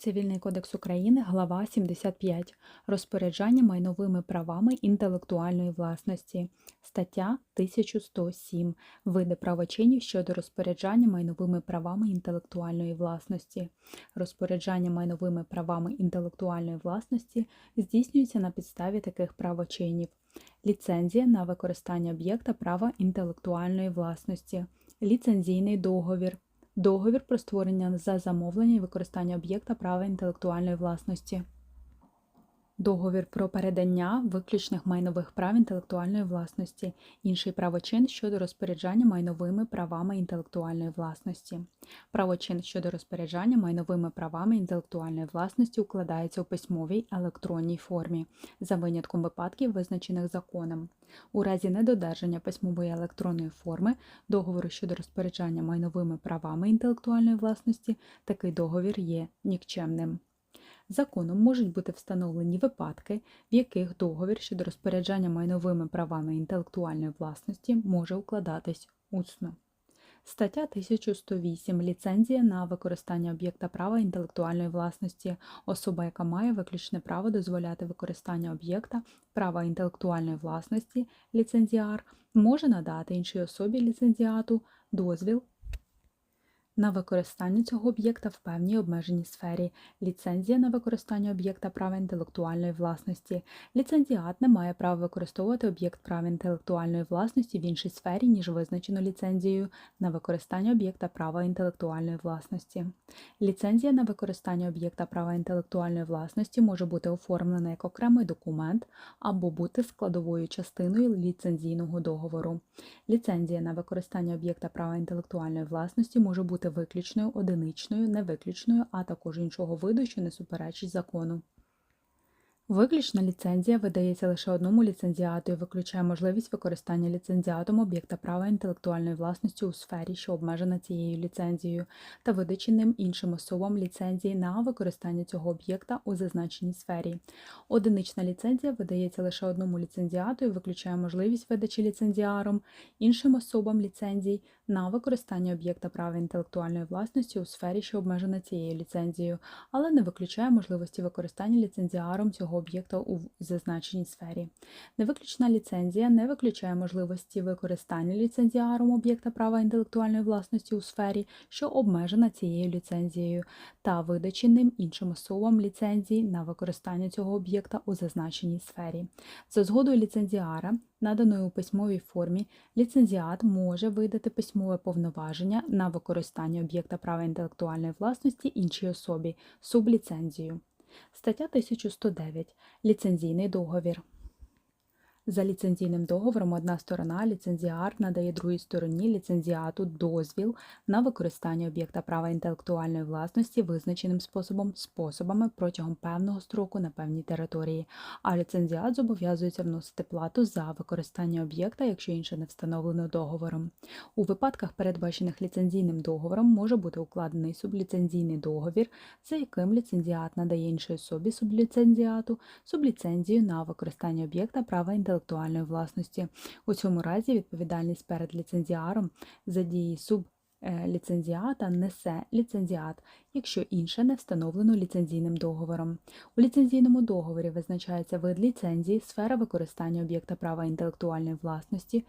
Цивільний кодекс України, глава 75. Розпоряджання майновими правами інтелектуальної власності. Стаття 1107. Види правочинів щодо розпоряджання майновими правами інтелектуальної власності. Розпоряджання майновими правами інтелектуальної власності здійснюється на підставі таких правочинів. Ліцензія на використання об'єкта права інтелектуальної власності. Ліцензійний договір. Договір про створення за замовлення і використання об'єкта права інтелектуальної власності. Договір про передання виключних майнових прав інтелектуальної власності. Інший правочин щодо розпоряджання майновими правами інтелектуальної власності. Правочин щодо розпоряджання майновими правами інтелектуальної власності укладається у письмовій електронній формі, за винятком випадків, визначених законом. У разі недодержання письмової електронної форми договору щодо розпоряджання майновими правами інтелектуальної власності такий договір є нікчемним. Законом можуть бути встановлені випадки, в яких договір щодо розпоряджання майновими правами інтелектуальної власності може укладатись усно. Стаття 1108. Ліцензія на використання об'єкта права інтелектуальної власності. Особа, яка має виключне право дозволяти використання об'єкта права інтелектуальної власності, ліцензіар, може надати іншій особі ліцензіату дозвіл на використання цього об'єкта в певній обмеженій сфері. Ліцензія на використання об'єкта права інтелектуальної власності. Ліцензіат не має права використовувати об'єкт права інтелектуальної власності в іншій сфері, ніж визначено ліцензією на використання об'єкта права інтелектуальної власності. Ліцензія на використання об'єкта права інтелектуальної власності може бути оформлена як окремий документ або бути складовою частиною ліцензійного договору. Ліцензія на використання об'єкта права інтелектуальної власності може бути виключною, одиничною, невиключною, а також іншого виду, що не суперечить закону. Виключна ліцензія видається лише одному ліцензіату і виключає можливість використання ліцензіатом об'єкта права інтелектуальної власності у сфері, що обмежена цією ліцензією, та видачі ним іншим особам ліцензії на використання цього об'єкта у зазначеній сфері. Одинична ліцензія видається лише одному ліцензіату і виключає можливість видачі ліцензіаром іншим особам ліцензій на використання об'єкта права інтелектуальної власності у сфері, що обмежена цією ліцензією, але не виключає можливості використання ліцензіаром цього об'єкта у зазначеній сфері. Невиключна ліцензія не виключає можливості використання ліцензіаром об'єкта права інтелектуальної власності у сфері, що обмежена цією ліцензією, та видачі ним іншим особам ліцензії на використання цього об'єкта у зазначеній сфері. За згодою ліцензіара, наданої у письмовій формі, ліцензіат може видати письмове повноваження на використання об'єкта права інтелектуальної власності іншій особі субліцензію. Стаття 1109. Ліцензійний договір. За ліцензійним договором одна сторона ліцензіар надає другій стороні ліцензіату дозвіл на використання об'єкта права інтелектуальної власності визначеним способом способами протягом певного строку на певній території, а ліцензіат зобов'язується вносити плату за використання об'єкта, якщо інше не встановлено договором. У випадках, передбачених ліцензійним договором, може бути укладений субліцензійний договір, за яким ліцензіат надає іншій особі субліцензіату субліцензію на використання об'єкта права інтелектуальної інтелектуальної власності. У цьому разі відповідальність перед ліцензіаром за дії субліцензіата несе ліцензіат, якщо інше не встановлено ліцензійним договором. У ліцензійному договорі визначається вид ліцензії, сфера використання об'єкта права інтелектуальної власності,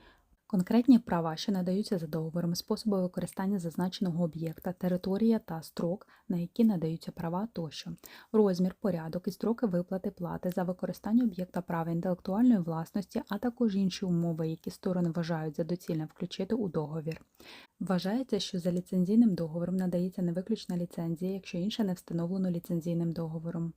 Конкретні права, що надаються за договором, способи використання зазначеного об'єкта, територія та строк, на які надаються права тощо, розмір, порядок і строки виплати плати за використання об'єкта права інтелектуальної власності, а також інші умови, які сторони вважають за доцільне включити у договір. Вважається, що за ліцензійним договором надається невиключна ліцензія, якщо інше не встановлено ліцензійним договором.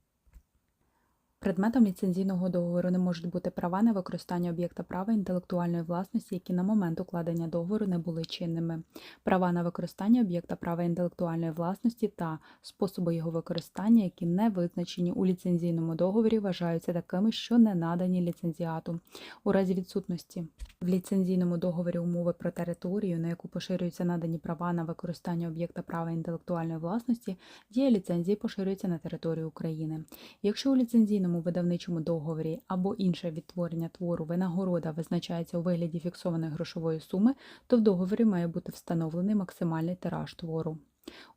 Предметом ліцензійного договору не можуть бути права на використання об'єкта права інтелектуальної власності, які на момент укладення договору не були чинними, права на використання об'єкта права інтелектуальної власності та способи його використання, які не визначені у ліцензійному договорі, вважаються такими, що не надані ліцензіату. У разі відсутності в ліцензійному договорі умови про територію, на яку поширюються надані права на використання об'єкта права інтелектуальної власності, дія ліцензії поширюється на територію України. Якщо у ліцензійному колективному видавничому договорі або інше відтворення твору винагорода визначається у вигляді фіксованої грошової суми, то в договорі має бути встановлений максимальний тираж твору.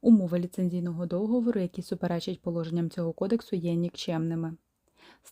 Умови ліцензійного договору, які суперечать положенням цього кодексу, є нікчемними.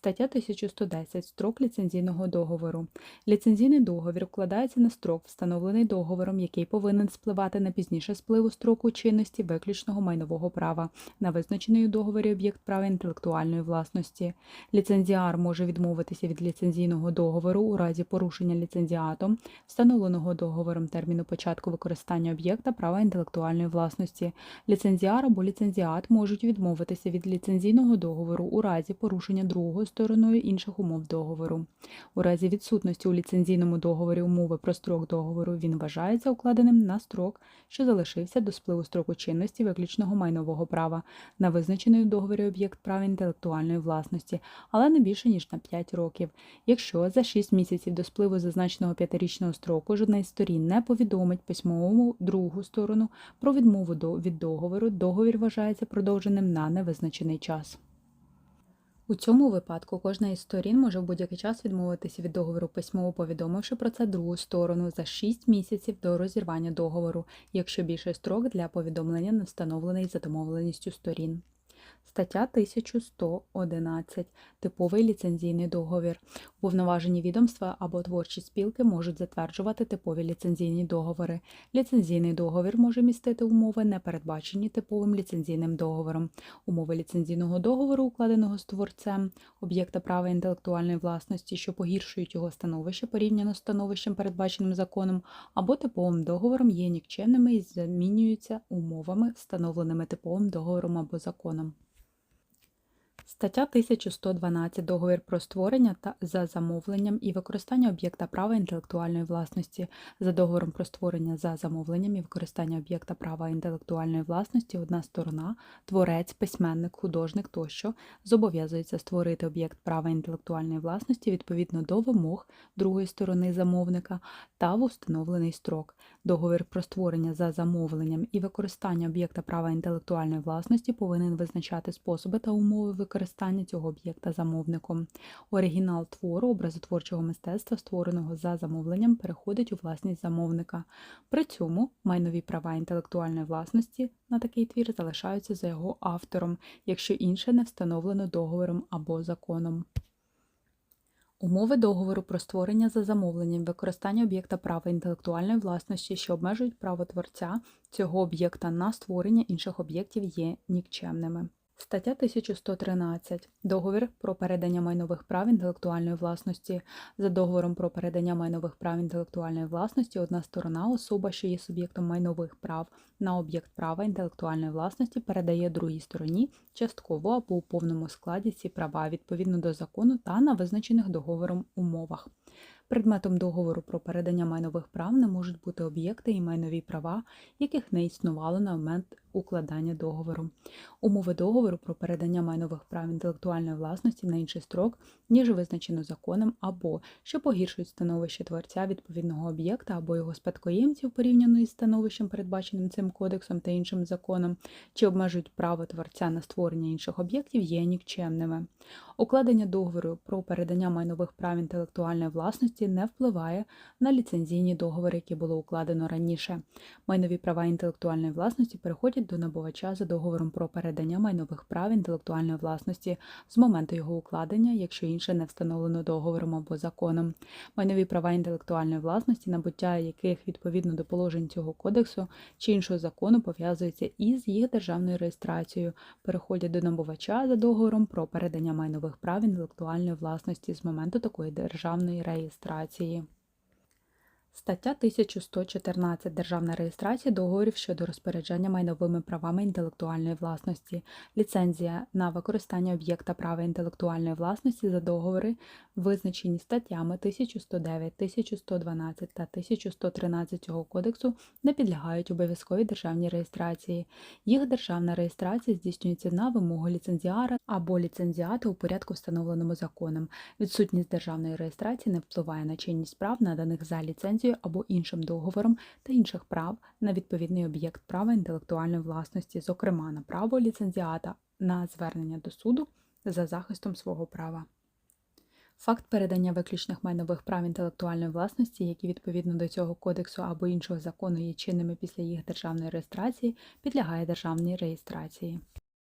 Стаття 1110. Строк ліцензійного договору. Ліцензійний договір вкладається на строк, встановлений договором, який повинен спливати не пізніше спливу строку чинності виключного майнового права на визначений у договорі об'єкт права інтелектуальної власності. Ліцензіар може відмовитися від ліцензійного договору у разі порушення ліцензіатом, встановленого договором терміну початку використання об'єкта права інтелектуальної власності. Ліцензіар або ліцензіат можуть відмовитися від ліцензійного договору у разі порушення другою стороною інших умов договору. У разі відсутності у ліцензійному договорі умови про строк договору він вважається укладеним на строк, що залишився до спливу строку чинності виключного майнового права на визначений у договорі об'єкт права інтелектуальної власності, але не більше ніж на 5 років. Якщо за 6 місяців до спливу зазначеного п'ятирічного строку жодна із сторін не повідомить письмовому другу сторону про відмову від договору, договір вважається продовженим на невизначений час. У цьому випадку кожна із сторін може в будь-який час відмовитися від договору, письмово повідомивши про це другу сторону за 6 місяців до розірвання договору, якщо більший строк для повідомлення не встановлений за домовленістю сторін. Стаття 1111. Типовий ліцензійний договір. Уповноважені відомства або творчі спілки можуть затверджувати типові ліцензійні договори. Ліцензійний договір може містити умови, не передбачені типовим ліцензійним договором. Умови ліцензійного договору, укладеного з творцем об'єкта права інтелектуальної власності, що погіршують його становище порівняно з становищем, передбаченим законом, або типовим договором є нікчемними і замінюються умовами, встановленими типовим договором або законом. Стаття 1112. Договір про створення та за замовленням і використання об'єкта права інтелектуальної власності. За договором про створення за замовленням і використання об'єкта права інтелектуальної власності одна сторона, творець, письменник, художник тощо зобов'язується створити об'єкт права інтелектуальної власності відповідно до вимог другої сторони замовника та в установлений строк. Договір про створення за замовленням і використання об'єкта права інтелектуальної власності повинен визначати способи та умови використання цього об'єкта замовником. Оригінал твору образотворчого мистецтва, створеного за замовленням, переходить у власність замовника. При цьому майнові права інтелектуальної власності на такий твір залишаються за його автором, якщо інше не встановлено договором або законом. Умови договору про створення за замовленням використання об'єкта права інтелектуальної власності, що обмежують право творця цього об'єкта на створення інших об'єктів, є нікчемними. Стаття 1113. Договір про передання майнових прав інтелектуальної власності. За договором про передання майнових прав інтелектуальної власності одна сторона, особа, що є суб'єктом майнових прав на об'єкт права інтелектуальної власності, передає другій стороні частково або у повному складі ці права відповідно до закону та на визначених договором умовах. Предметом договору про передання майнових прав не можуть бути об'єкти і майнові права, яких не існувало на момент укладання договору. Умови договору про передання майнових прав інтелектуальної власності на інший строк, ніж визначено законом, або що погіршують становище творця відповідного об'єкта або його спадкоємців порівняно із становищем, передбаченим цим кодексом та іншим законом, чи обмежують право творця на створення інших об'єктів, є нікчемними. Укладення договору про передання майнових прав інтелектуальної власності не впливає на ліцензійні договори, які було укладено раніше. Майнові права інтелектуальної власності переходять до набувача за договором про передання майнових прав інтелектуальної власності з моменту його укладення, якщо інше не встановлено договором або законом. Майнові права інтелектуальної власності, набуття яких відповідно до положень цього кодексу чи іншого закону пов'язується із їх державною реєстрацією, переходять до набувача за договором про передання майнових прав інтелектуальної власності з моменту такої державної реєстрації. Стаття 1114. Державна реєстрація договорів щодо розпорядження майновими правами інтелектуальної власності. Ліцензія на використання об'єкта права інтелектуальної власності за договори, визначені статтями 1109, 1112 та 1113 цього кодексу, не підлягають обов'язковій державній реєстрації. Їх державна реєстрація здійснюється на вимогу ліцензіара або ліцензіата у порядку, встановленому законом. Відсутність державної реєстрації не впливає на чинність прав, наданих за ліцензією або іншим договором та інших прав на відповідний об'єкт права інтелектуальної власності, зокрема на право ліцензіата на звернення до суду за захистом свого права. Факт передання виключних майнових прав інтелектуальної власності, які відповідно до цього кодексу або іншого закону є чинними після їх державної реєстрації, підлягає державній реєстрації.